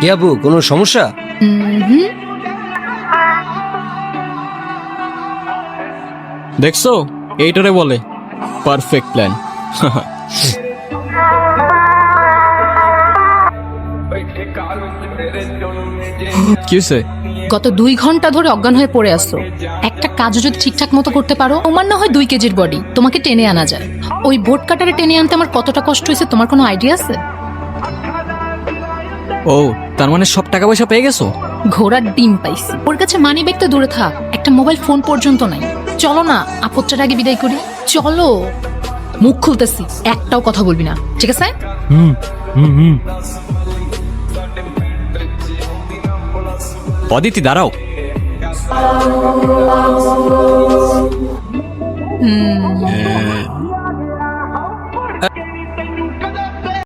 কি আপু কোনো সমস্যা? হুম দেখছ? এইটারে বলে পারফেক্ট প্ল্যান কি হয়েছে গত দুই ঘণ্টা ধরে অজ্ঞান হয়ে পড়ে আসছো একটা কাজও যদি ঠিকঠাক মতো করতে পারো তোমার না হয় দুই কেজির বডি তোমাকে টেনে আনা যায়। ওই বোট কাটারে টেনে আনতে আমার কতটা কষ্ট হয়েছে তোমার কোনো আইডিয়া আছে? ও তার মানে সব টাকা পয়সা পেয়ে গেছো? ঘোড়ার ডিম পাইছি। ওর কাছে মানি ব্যাগ তো দূরে থাক একটা মোবাইল ফোন পর্যন্ত নাই। চলো না আপত্তার আগে বিদায় করি। চলো। মুখ খুলতেছি একটাও কথা বলবি না ঠিক আছে? হুম হুম হুম। অদিতি দাঁড়াও। হুম।